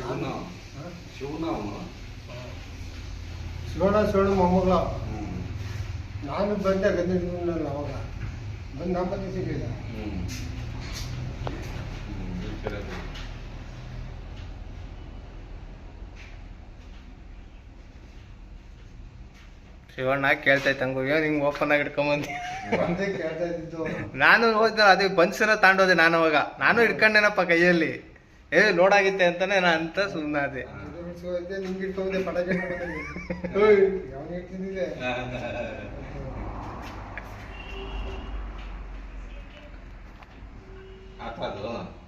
ಶಿವನ ಶಿವನ ಅವನು. ಶಿವಣ ಶಿವಣ ಮೊಮ್ಮಗಳ ನಾನು ಬಂದೆ ಗಂಧನಲ್ಲ ಅವಾಗ. ಬಂದು ನಾಲ್ಕು ಸಿಗಲಿಲ್ಲ ಶಿವಣ್ಣ ಕೇಳ್ತಾ ಇತ್ತಂಗು ಏನು ಹಿಂಗೆ ಓಪನ್ ಆಗಿ ಇಟ್ಕೊಂಬಂದಿ ಒಂದೇ ಕೇಳ್ತಾ ಇದ್ದಿದ್ದು. ನಾನು ಹೋದ ಅದೇ ಬನ್ಸಿನ ತಾಂಡೋದೆ ನಾನು ಅವಾಗ. ನಾನು ಹಿಡ್ಕೊಂಡೇನಪ್ಪ ಕೈಯಲ್ಲಿ. ಏ ಲೋಡ್ ಆಗಿತ್ತೆ ಅಂತಾನೆ ನಾ ಅಂತ ಸುಮ್ಮನಾದೆ ಇದು